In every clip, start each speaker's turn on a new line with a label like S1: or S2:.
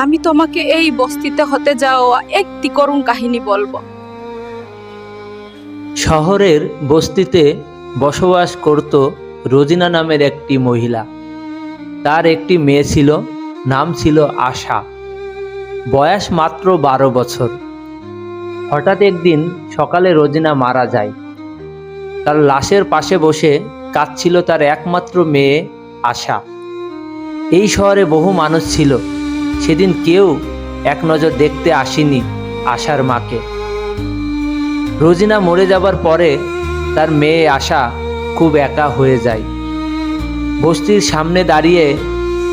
S1: আমি তোমাকে এই বস্তিতে হতে যাওয়া একটি করুণ কাহিনী বলব।
S2: শহরের বস্তিতে বসবাস করত রোজিনা নামের একটি মহিলা। তার একটি মেয়ে ছিল, নাম ছিল আশা। বয়স মাত্র বারো বছর। হঠাৎ একদিন সকালে রোজিনা মারা যায়। তার লাশের পাশে বসে কাঁদছিল তার একমাত্র মেয়ে আশা। এই শহরে বহু মানুষ ছিল। সেদিন কেউ এক নজর দেখতে আসেনি আশার মাকে। রোজিনা মরে যাবার পরে তার মেয়ে আশা খুব একা হয়ে যায়। বস্তির সামনে দাঁড়িয়ে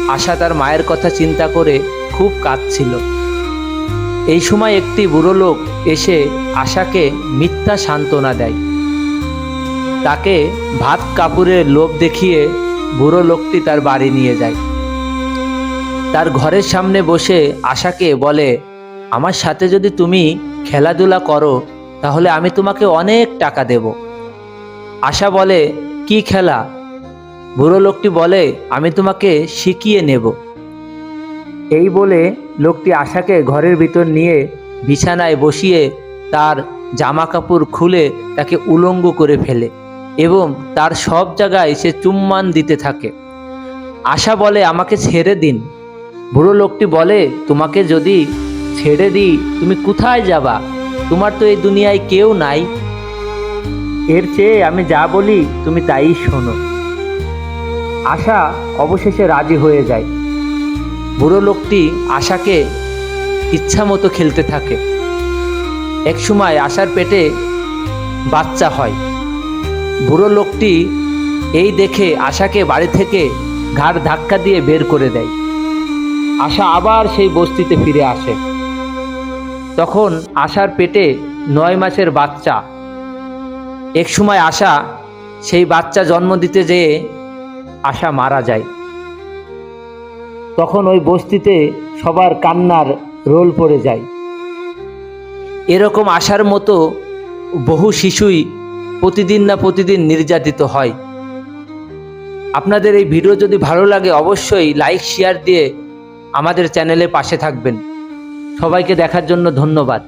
S2: আশা তার মায়ের কথা চিন্তা করে খুব কাঁদছিল। এই সময় একটি বুড়ো লোক এসে আশাকে মিথ্যা সান্ত্বনা দেয়। তাকে ভাত কাপুরের লোভ দেখিয়ে বুড়ো লোকটি তার বাড়ি নিয়ে যায়। তার ঘরের সামনে বসে আশাকে বলে, আমার সাথে যদি তুমি খেলাধুলা করো, তাহলে আমি তোমাকে অনেক টাকা দেব। আশা বলে, কি খেলা? বুড়ো লোকটি বলে, আমি তোমাকে শিখিয়ে নেব। এই বলে লোকটি আশাকে ঘরের ভিতর নিয়ে বিছানায় বসিয়ে তার জামা কাপড় খুলে তাকে উলঙ্গ করে ফেলে এবং তার সব জায়গায় সে চুম্মান দিতে থাকে। আশা বলে, আমাকে ছেড়ে দিন। বুড়ো লোকটি বলে, তোমাকে যদি ছেড়ে দিই, তুমি কোথায় যাবা? তোমার তো এই দুনিয়ায় কেউ নাই। এর চেয়ে আমি যা বলি, তুমি তাই শোনো। আশা অবশেষে রাজি হয়ে যায়। বুড়ো লোকটি আশাকে ইচ্ছা মতো খেলতে থাকে। এক সময় আশার পেটে বাচ্চা হয়। বুড়ো লোকটি এই দেখে আশাকে বাড়ি থেকে ঘাড় ধাক্কা দিয়ে বের করে দেয়। আশা আবার সেই বস্তিতে ফিরে আসে। তখন আশার পেটে নয় মাসের বাচ্চা। এক সময় আশা সেই বাচ্চা জন্ম দিতে যেয়ে আশা মারা যায়। তখন ওই বস্তিতে সবার কান্নার রোল পড়ে যায়। এরকম আশার মতো বহু শিশুই প্রতিদিন না প্রতিদিন নির্যাতিত হয়। আপনাদের এই ভিডিও যদি ভালো লাগে, অবশ্যই লাইক, শেয়ার দিয়ে আমাদের চ্যানেলে পাশে থাকবেন। সবাইকে দেখার জন্য ধন্যবাদ।